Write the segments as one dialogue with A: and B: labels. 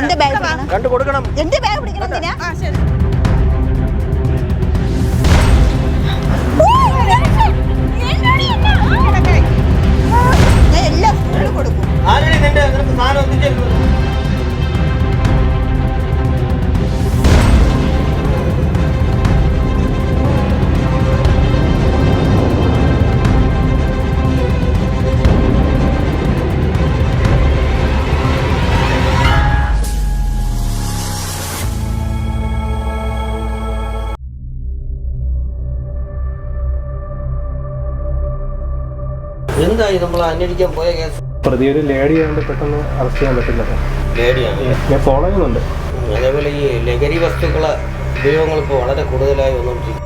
A: എന്റെ ബാഗ്
B: കൊടുക്കണം.
A: എന്റെ ബാഗ് പിടിക്കണം എന്തിനാ?
B: എന്തായി നമ്മൾ അന്വേഷിക്കാൻ പോയ കേസ്?
C: പ്രതി ഒരു ലേഡി ആയതുകൊണ്ട് പെട്ടെന്ന് അറസ്റ്റ് ചെയ്യാൻ പറ്റില്ല
B: ലേഡിയാണ്?
C: ഞാൻ ഫോളോ ചെയ്യുന്നുണ്ട്
B: അതേപോലെ ഈ ലഹരി വസ്തുക്കളെ ഉപയോഗങ്ങൾ ഇപ്പോൾ വളരെ കൂടുതലായി വന്നുകൊണ്ടിരിക്കും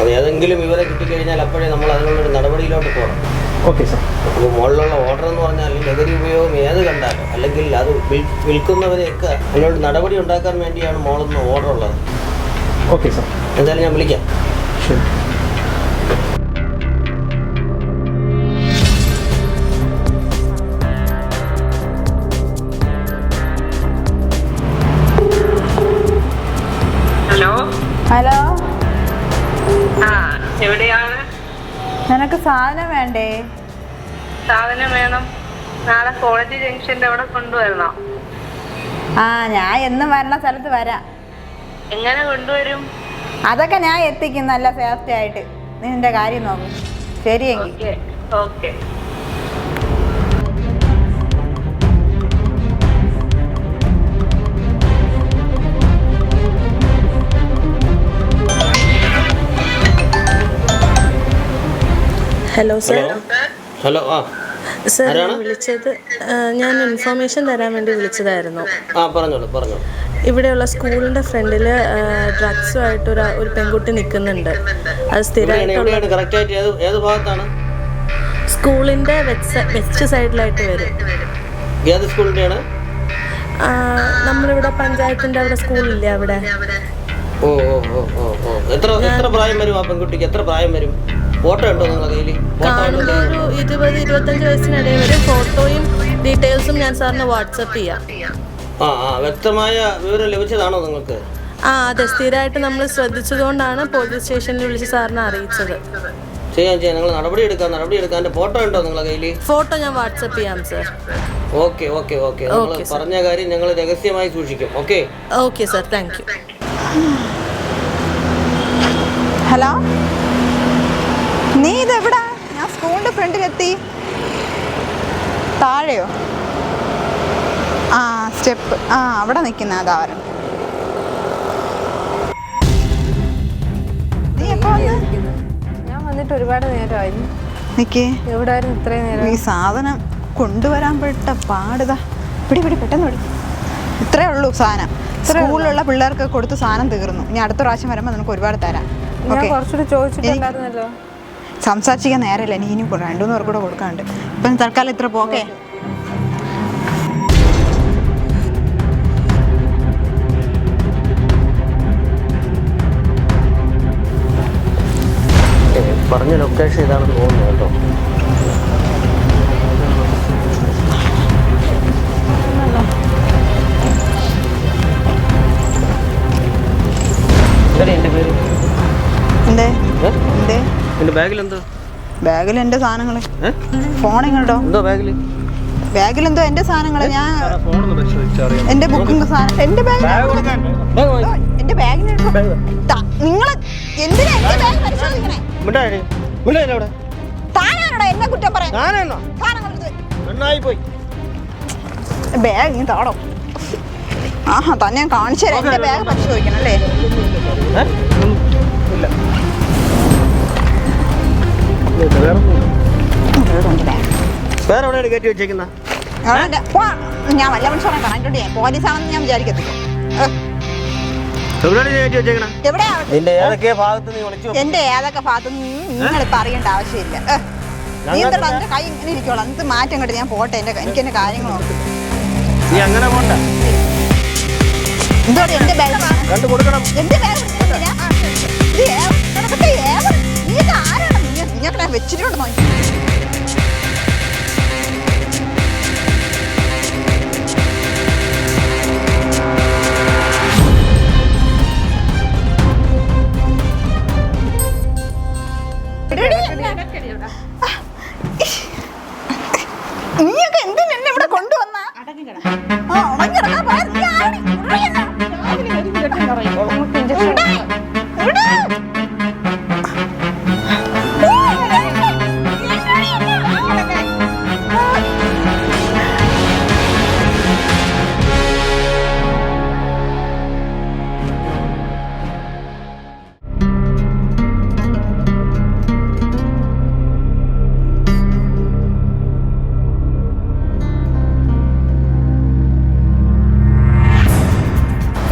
B: അത് ഏതെങ്കിലും ഇവരെ കിട്ടിക്കഴിഞ്ഞാൽ അപ്പോഴേ നമ്മൾ അതിനുള്ളൊരു നടപടിയിലോട്ട് പോകണം.
C: Okay sir.
B: അപ്പോൾ മുകളിലുള്ള ഓർഡർ എന്ന് പറഞ്ഞാൽ ലഹരി ഉപയോഗം ഏത് കണ്ടാലും അല്ലെങ്കിൽ അത് വിൽ- വിൽക്കുന്നവരെയൊക്കെ അതിനോട് നടപടി ഉണ്ടാക്കാൻ വേണ്ടിയാണ് മോളൊന്ന് ഓർഡർ ഉള്ളത്.
C: Okay sir.
B: എന്തായാലും ഞാൻ വിളിക്കാം.
C: ശരി.
A: നിനക്ക് സാധനം വേണ്ടേ?
D: സാധനം വേണം. നാളെ കോളേജ് ജംഗ്ഷന്റെ അവിടെ കൊണ്ടുവരണം.
A: ആ ഞാൻ എന്നും വരണ സ്ഥലത്ത് വരാം.
D: എങ്ങനെ കൊണ്ടുവരും?
A: അതൊക്കെ ഞാൻ എത്തിക്കും നല്ല സേഫ്റ്റി ആയിട്ട്. നിന്റെ കാര്യം നോക്കും. ശരിയെങ്കിൽ
D: ഓക്കെ.
E: ഹലോ സാർ
B: ഹലോ ആ.
E: സർ വിളിച്ചത് ഞാൻ ഇൻഫർമേഷൻ തരാൻ വേണ്ടി വിളിച്ചതായിരുന്നു.
B: ആ പറഞ്ഞോളൂ പറഞ്ഞോളൂ.
E: ഇവിടെയുള്ള സ്കൂളിന്റെ ഫ്രണ്ടിൽ ഡ്രഗ്സുമായിട്ട് ഒരു ഒരു പെൺകുട്ടി നിൽക്കുന്നുണ്ട്. അത് സ്ഥിരമായിട്ടുള്ള
B: ആയിട്ട് ഏത് ഏത് ഭാഗത്താണ്?
E: സ്കൂളിന്റെ വെസ്റ്റ് സൈഡിലായിട്ട് വരും. നമ്മളിവിടെ പഞ്ചായത്തിന്റെ അവിടെ സ്കൂളില്ലേ അവിടെ?
B: ഓ ഓ ഓ ഓ. എത്ര എത്ര പ്രായം വരും ആ പെൺകുട്ടിക്ക്? എത്ര പ്രായം വരും? ഫോട്ടോ ഉണ്ടോ നിങ്ങളുടെ കയ്യിൽ
E: കാണുന്ന ഒരു ഇരുപത് ഇരുപത്തഞ്ച് വയസ്സിനിടയിൽ വരെ ഫോട്ടോയും ഡീറ്റെയിൽസും ഞാൻ സാറിന് വാട്സപ്പ് ചെയ്യാം.
B: ആ ആ വ്യക്തമായ വിവരം ലഭിച്ചതാണോ നിങ്ങൾക്ക്?
E: ആ അതെ സ്ഥിരമായിട്ട് നമ്മൾ ശ്രദ്ധിച്ചതുകൊണ്ടാണ് പോലീസ് സ്റ്റേഷനിൽ വിളിച്ച് സാറിനെ അറിയിച്ചത്.
B: ചെയ്യാം ചെയ്യാം. നിങ്ങൾ നടപടി എടുക്കാം നടപടി എടുക്കാം. എന്റെ ഫോട്ടോ ഉണ്ടോ നിങ്ങളുടെ കയ്യിൽ
E: ഫോട്ടോ ഞാൻ വാട്സപ്പ് ചെയ്യാം സർ.
B: Okay okay okay. നിങ്ങൾ പറഞ്ഞ കാര്യം ഞങ്ങൾ രഹസ്യമായി സൂക്ഷിക്കും. Okay?
E: Okay sir. Thank you.
A: Hello നീ ഇതെവിടാ ഞാൻ ഫ്രണ്ടിലെത്തി താഴെയോ? ആ സ്റ്റെപ്പ്. ആ അവിടെ നിൽക്കുന്ന അതാവരം നീ എപ്പോ വന്ന്?
F: ഞാൻ വന്നിട്ട് ഒരുപാട് നേരമായി.
A: നിക്കേ.
F: എവിടായിരുന്നു ഇത്രയും നേരം?
A: ഈ സാധനം കൊണ്ടുവരാൻ പെട്ട പാടുതാ. പിടി പിടി പെട്ടെന്ന് പിടി. ഇത്രേ ഉള്ളൂ സാധനം. സ്കൂളിലുള്ള പിള്ളേർക്ക് കൊടുത്ത് സാധനം തീർന്നു. ഇനി അടുത്ത പ്രാവശ്യം വരുമ്പോൾ നമുക്ക് ഒരുപാട് തരാം. ഓക്കെ.
F: കുറച്ചുകൂടി ചോദിച്ചിട്ടുണ്ടായിരുന്നല്ലോ.
A: സംസാരിക്കാൻ നേരമില്ല. ഇനി ഇനി രണ്ടു മൂന്ന് പേർക്കൂടെ കൊടുക്കാനുണ്ട്. ഇപ്പം തൽക്കാലം ഇത്ര പോകേ
B: പറഞ്ഞ ലൊക്കേഷൻ ഇതാണെന്ന് തോന്നുന്നു കേട്ടോ. ബാഗിൽ എന്തോ
A: ബാഗിൽ എന്റെ സാധനങ്ങൾ ഫോൺ എങ്ങോട്ടോ
B: എന്തോ ബാഗിൽ
A: ബാഗിൽ എന്തോ എന്റെ സാധനങ്ങൾ ഞാൻ
C: ഫോണൊന്ന് പരിശോധിച്ചറിയാം.
A: എന്റെ ബുക്കും സാധനം. എന്റെ ബാഗ് ബാഗിന് നിങ്ങൾ എന്തിനാ ബാഗ് പരിശോധിക്കണേ? താനാണോ എന്നെ കുറ്റം പറയാൻ
B: പോയി
A: ബാഗ് ഇങ്ങ് താടോ. ആഹാ തന്നെ ഞാൻ കാണിച്ചു തരാം. എന്റെ ബാഗ് പരിശോധിക്കണം അല്ലേ?
C: വേറെ
B: എവിടെയാണ് കയറ്റി വെച്ചേക്കുന്ന.
A: ഞാൻ വല്ല മനുഷ്യനെ ഞാൻ പോലീസാണെന്ന് ഞാൻ വിചാരിക്കത്തില്ല. എന്റെ ഏതൊക്കെ ഭാഗത്ത് നിങ്ങൾ പറയേണ്ട ആവശ്യമില്ല. നീ എന്താ കൈ ഇങ്ങനെ ഇരിക്കോളാം എന്നിട്ട് മാറ്റം കണ്ട് ഞാൻ പോട്ടെ? എന്റെ എനിക്ക് എന്റെ കാര്യങ്ങൾ
B: നീ അങ്ങനെ പോണ്ട.
A: എന്റെ ബാഗ്
B: കണ്ടു കൊടുക്കണം.
A: എന്റെ ബാഗ് നീ ഞാൻ വെച്ചിട്ടുണ്ട്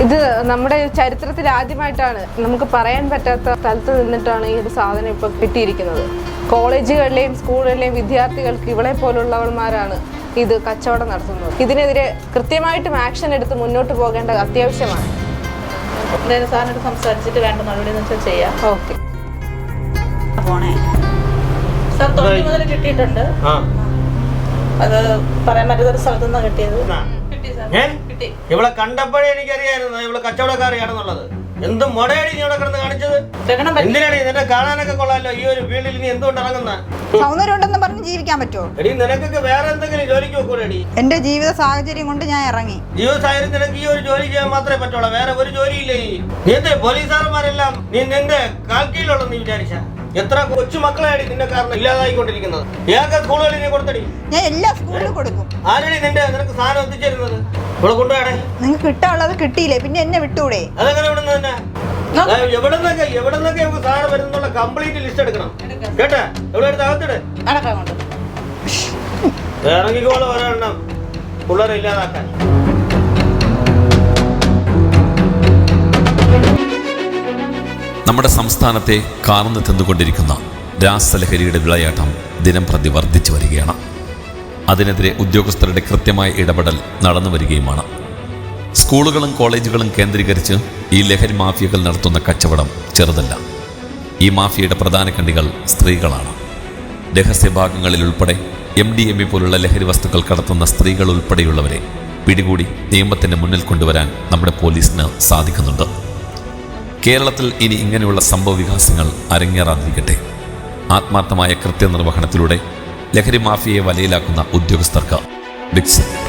F: ഇത് നമ്മുടെ ചരിത്രത്തിൽ ആദ്യമായിട്ടാണ്. നമുക്ക് പറയാൻ പറ്റാത്ത സ്ഥലത്ത് നിന്നിട്ടാണ് ഈ ഒരു സാധനം ഇപ്പൊ കിട്ടിയിരിക്കുന്നത്. കോളേജുകളിലെയും സ്കൂളുകളിലെയും വിദ്യാർത്ഥികൾക്ക് ഇവളെ പോലുള്ളവന്മാരാണ് ഇത് കച്ചവടം നടത്തുന്നത്. ഇതിനെതിരെ കൃത്യമായിട്ടും ആക്ഷൻ എടുത്ത് മുന്നോട്ട് പോകേണ്ടത് അത്യാവശ്യമാണ്.
E: സാറിനോട് സംസാരിച്ചിട്ട് വേണ്ട നടപടി എന്ന് വെച്ചാൽ ചെയ്യാം.
F: ഓക്കെ.
A: പോണേ.
E: സാർ തൊഴിൽ മുതൽ കിട്ടിയിട്ടുണ്ട്.
B: ആ.
E: അത് പറയാൻ പറ്റാത്തൊരു സ്ഥലത്തു കിട്ടിയത്. കിട്ടി സാർ? കിട്ടി.
B: ഇവളെ കണ്ടപ്പോഴേ എനിക്കറിയായിരുന്നു ഇവൾ കച്ചവടക്കാരിയാണെന്നുള്ളത് എന്ത് മൊടയടി നീ ഇവിടെ കിടന്ന് കാണിച്ചത്? എന്തിനാണ് നിന്നെ കാണാനൊക്കെ കൊള്ളാലോ? ഈ ഒരു ഫീൽഡിൽ നീ എന്തുകൊണ്ട് ഇറങ്ങുന്ന?
A: സൗന്ദര്യം ഉണ്ടെന്ന് പറഞ്ഞ് ജീവിക്കാൻ പറ്റുമോ?
B: എടി നിനക്കൊക്കെ വേറെ എന്തെങ്കിലും ജോലിക്ക് വെക്കൂടെടി?
A: എന്റെ ജീവിത സാഹചര്യം കൊണ്ട് ഞാൻ ഇറങ്ങി.
B: ജീവിത സാഹചര്യം നിനക്ക് ഈ ഒരു ജോലി ചെയ്യാൻ മാത്രമേ പറ്റുള്ളൂ. വേറെ ഒരു ജോലിയില്ലേ നീ എന്ത് പോലീസുകാരന്മാരെല്ലാം നീ നിന്റെ കാൽക്കീഴിലുള്ള നീ വിചാരിച്ച? എത്ര കൊച്ചു മക്കളായി നിന്റെ കാരണം ഇല്ലാതായിക്കൊണ്ടിരിക്കുന്നത്? ഏതൊക്കെ സ്കൂളുകളിൽ നീ കൊടുത്തടി.
A: ഞാൻ എല്ലാ സ്കൂളിലും കൊടുക്കും.
B: ആരടി നിന്റെ? നിനക്ക് സാധനം എത്തിച്ചേരുന്നത്? ഇവിടെ കൊണ്ടുപോയടേ
A: നിങ്ങൾക്ക് കിട്ടാനുള്ളത് കിട്ടിയില്ലേ? പിന്നെ എന്നെ വിട്ടൂടെ?
B: അതെങ്ങനെ ഇവിടുന്ന് തന്നെ എവിടെ നിന്നൊക്കെ എവിടെ നിന്നൊക്കെ നമുക്ക് സാധനം വരുന്നുള്ള കംപ്ലീറ്റ് ലിസ്റ്റ് എടുക്കണം. കേട്ടാ? എവിടെ എടുത്ത് അകത്തിട്. ഇറങ്ങിക്കോളെ ഒരെണ്ണം. പിള്ളേരെ ഇല്ലാതാക്കാൻ.
G: നമ്മുടെ സംസ്ഥാനത്തെ കാർന്നു തിന്നുകൊണ്ടിരിക്കുന്ന രാസലഹരിയുടെ വിളയാട്ടം ദിനം പ്രതി വർദ്ധിച്ചു വരികയാണ്. അതിനെതിരെ ഉദ്യോഗസ്ഥരുടെ കൃത്യമായ ഇടപെടൽ നടന്നു വരികയുമാണ്. സ്കൂളുകളും കോളേജുകളും കേന്ദ്രീകരിച്ച് ഈ ലഹരി മാഫിയകൾ നടത്തുന്ന കച്ചവടം ചെറുതല്ല. ഈ മാഫിയയുടെ പ്രധാന കണ്ണികൾ സ്ത്രീകളാണ്. രഹസ്യഭാഗങ്ങളിൽ ഉൾപ്പെടെ എം ഡി എം ഇ പോലുള്ള ലഹരി വസ്തുക്കൾ കടത്തുന്ന സ്ത്രീകൾ ഉൾപ്പെടെയുള്ളവരെ പിടികൂടി നിയമത്തിന് മുന്നിൽ കൊണ്ടുവരാൻ നമ്മുടെ പോലീസിന് സാധിക്കുന്നുണ്ട്. കേരളത്തിൽ ഇനി ഇങ്ങനെയുള്ള സംഭവ വികാസങ്ങൾ അരങ്ങേറാതിരിക്കട്ടെ. ആത്മാർത്ഥമായ കൃത്യനിർവഹണത്തിലൂടെ ലഹരി മാഫിയയെ വലയിലാക്കുന്ന ഉദ്യോഗസ്ഥർക്ക് സല്യൂട്ട്